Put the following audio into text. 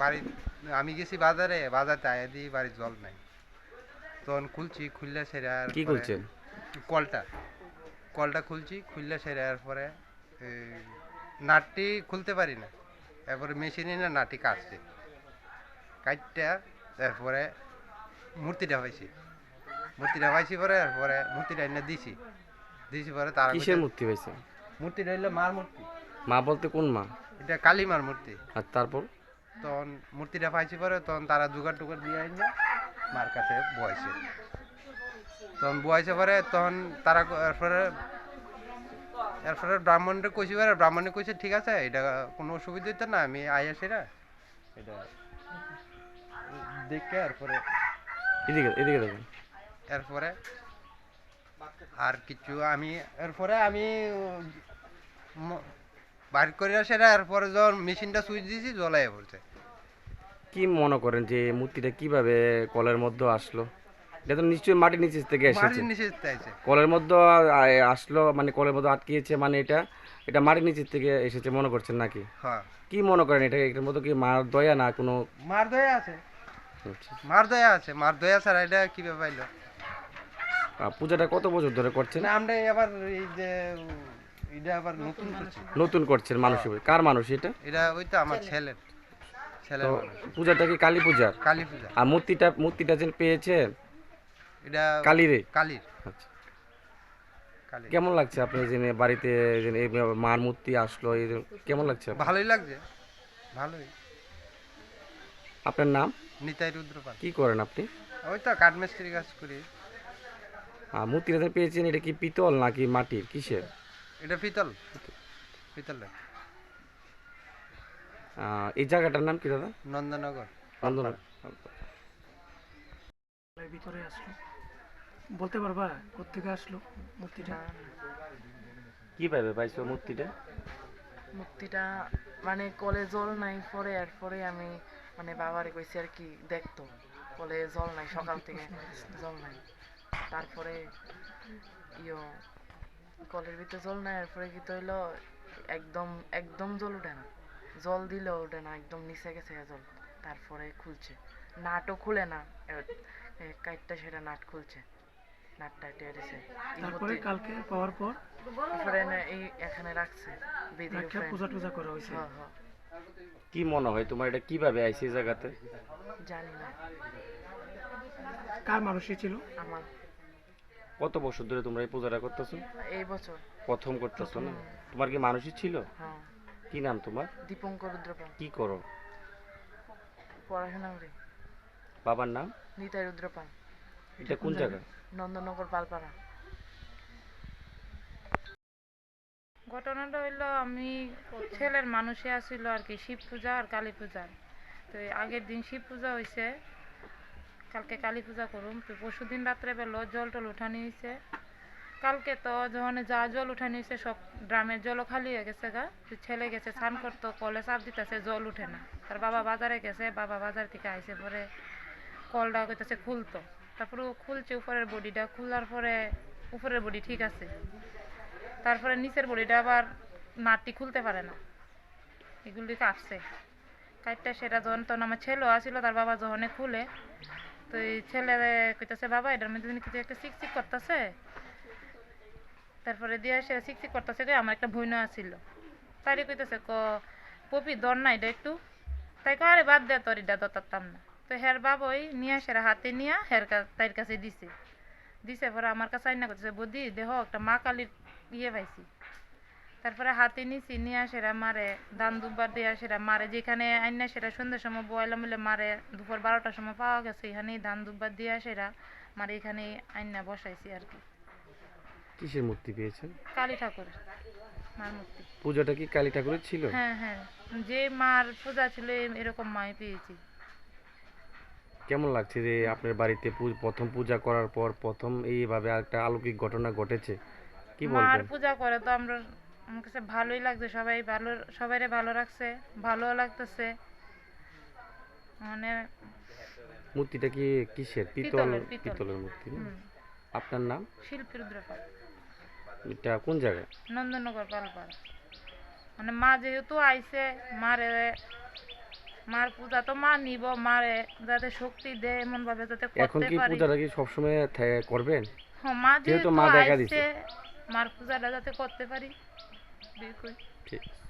বাড়ি আমি গেছি বাজারে বাজারতে আয়া দিই বাড়ির জল নাই। তখন খুলছি খুললে সেরে আর কি করছেন কলটা। কলটা খুলছি খুললে সেরে আর পরে নাটটি খুলতে পারি না। এরপরে মেশিনে না নাটটি কাটছে। কাটটা তারপরে মূর্তিটা পাইছি মূর্তিটা পাইছি পরে এরপরে মূর্তিটা এনে দিছি। দিছি পরে তার কিসের মূর্তি হয়েছে? মূর্তিটা হইল মার মূর্তি। মা বলতে কোন মা? এটা কালী মার মূর্তি। আর তারপর? তখন মূর্তিটা পাইছি পরে তখন তারা জোগাড় টুগাড় দিয়ে আইনে মার কাছে বয়সে তখন বয়সে পরে তখন তারা এরপরে এরপরে ব্রাহ্মণটা কইছি পরে ব্রাহ্মণে কইছে ঠিক আছে এটা কোনো অসুবিধা হইতো না আমি আই আসি না এটা দেখে এরপরে এদিকে এদিকে দেখুন। এরপরে আর কিছু আমি এরপরে আমি বাইর করে সেটা এরপরে যখন মেশিনটা সুইচ দিয়েছি জ্বলাই পড়ছে। কি মনে করেন যে মূর্তিটা কীভাবে কলের মধ্যে আসলো? এটা তো নিশ্চয়ই মাটির নিচে থেকে এসেছে। মাটির নিচে চাইছে কলের মধ্যে আ- আসলো মানে কলের মধ্যে আটকিয়েছে মানে এটা এটা মাটির নিচের থেকে এসেছে মনে করছেন নাকি? হ্যাঁ। কি মনে করেন এটা এটার মধ্যে কি মার দয়া না কোনো? মার দয়া আছে। আচ্ছা। মার দয়া আছে মার দয়া ছাড়া এটা কীভাবে পাইলো? আহ, পূজাটা কত বছর ধরে করছেন? না আমরা আবার এই যে এটা আবার নতুন করছি। নতুন করছেন মানুষ। কার মানুষ এটা? এটা ওই তো আমার ছেলের। ছেলের। পূজাটা কি কালী পূজার? কালী পূজা। আর মূর্তিটা মূর্তিটা যে পেয়েছেন? এটা কালীরে? কালীর। আচ্ছা। কালী কেমন লাগছে আপনি যে বাড়িতে যে মার মূর্তি আসলো এই কেমন লাগছে ভালোই লাগছে। ভালোই। আপনার নাম? নিতাই রুদ্রপাল। কি করেন আপনি? ওই তো কাঠমিস্ত্রি কাজ করি। আর মূর্তিটা পেয়েছেন এটা কি পিতল নাকি মাটির? কিসের? এটা পিতল পিতল এই জায়গাটার নাম কি দাদা? নন্দনগর। নন্দন এর ভিতরে আসলো। বলতে পারবা কোথেকে আসলো? মূর্তিটা? কীভাবে পাইছো মূর্তিটা? মুক্তিটা মানে কলে জল নাই পরে আর পরে আমি মানে বাবারে কইছি আর কি দেখতো কলে জল নাই সকাল থেকে জল নাই। তারপরে ইয়ো কলের ভিতরে জল নাই এরপরে কি হইল একদম একদম জল উঠে না। জল দিলেও ওঠে না একদম নিচে গেছে জল। তারপরে খুলছে। নাটও খুলে না কাইটটা সেটা নাট খুলছে। নাটটা টেরেছে তারপরে কালকে পাওয়ার পর? তারপরে এই এখানে রাখছে বেদির উপরে। পূজা টুজা করা হয়েছে? হ্যাঁ হ্যাঁ। কি মনে হয় তোমার এটা কীভাবে আইছে এই জায়গাতে? জানি না। কার মানুষই ছিল? আমার। কত বছর ধরে তোমরা এই পূজাটা করতেছো? এই বছর। প্রথম করতেছো না? তোমার কি মানুষই ছিল? হ্যাঁ। কি নাম তোমার? দীপঙ্কর রুদ্রপাল। কি করো? পড়াশোনা করি। বাবার নাম? নিতাই রুদ্রপাল। এটা কোন জায়গা? নন্দনগর পালপাড়া। ঘটনাটা হইল আমি ছেলের মানুষে আসিল আর কি শিব পূজা আর কালী পূজা। তো আগের দিন শিব পূজা হয়েছে কালকে কালী পূজা করুম, তো পরশু দিন রাত্রে বেলো জল টল উঠানি হয়েছে কালকে তো যখন যা জল উঠানি হয়েছে সব ড্রামের জলও খালি হয়ে গেছে গা। তো ছেলে গেছে, স্নান করতো, কলে চাপ দিতেছে, জল উঠে না। তার বাবা বাজারে গেছে, বাবা বাজার থেকে আইসে পরে কলটা কইতেছে খুলতো। তারপরে ও খুলছে উপরের বডিটা, খোলার পরে উপরের বডি ঠিক আছে। তারপরে নিচের বডিটা আবার নাটটি খুলতে পারে না। এগুলি কাটছে কাটটা সেটা যখন, তখন আমার ছেলেও আসিল, তার বাবা যখন খুলে তো এই ছেলে কইতেছে, বাবা, এটার মধ্যে যেন কিছু একটা চিকচিক করতেছে। তারপরে দিয়ে সে চিকচিক করতেছে কই, আমার একটা ভইনা আসিল তারই কইতেছে, ক, পপি দর না এটা একটু। তাই কয়, আরে, বাদ দে তোর, এটা দতারতাম না। তো হের বাবই নিয়ে, সেরা হাতে নিয়ে হের তাইর কাছে দিছে। দিছে, পরে আমার কাছে আইনা করতেছে, বদি, দেহ, একটা মা কালীর ইয়ে পাইছি। তারপরে হাতে নিছি নিয়ে সেরা মারে ধান দুবার দিয়ে সেরা মারে যেখানে আইনা সেরা সন্ধ্যের সময় বয়লা মিলে মারে দুপুর বারোটার সময় পাওয়া গেছে এখানেই ধান দুবার দিয়ে সেরা মারে এখানে আইনা বসাইছি আর কি। কিসের মূর্তি পেয়েছেন? কালী ঠাকুর মার মূর্তি। পূজাটা কি কালী ঠাকুরের ছিল? হ্যাঁ হ্যাঁ যে মার পূজা ছিল এরকম মাই পেয়েছি। কেমন লাগছে যে আপনার বাড়িতে প্রথম পূজা করার পর প্রথম এইভাবে একটা অলৌকিক ঘটনা ঘটেছে? কি মার পূজা করে তো আমরা আমার কাছে ভালোই লাগছে সবাই ভালো সবাইরে ভালো রাখছে ভালো লাগতেছে। মানে মূর্তিটা কি কিসের? পিতল পিতলের, মূর্তি আপনার নাম? শিল্পী রুদ্রপাল। এটা কোন জায়গায়? নন্দনগর পালপাড়া। মানে মা যেহেতু আইছে মারে মার পূজা তো মা নিব মারে যাতে শক্তি দেয় এমন ভাবে যাতে এখন করতে কি পারি। পূজাটা কি সবসময় করবেন? হ্যাঁ, মা যেহেতু মা দেখা দিছে। মার পূজাটা যাতে করতে পারি। দেখুন ঠিক ঠিক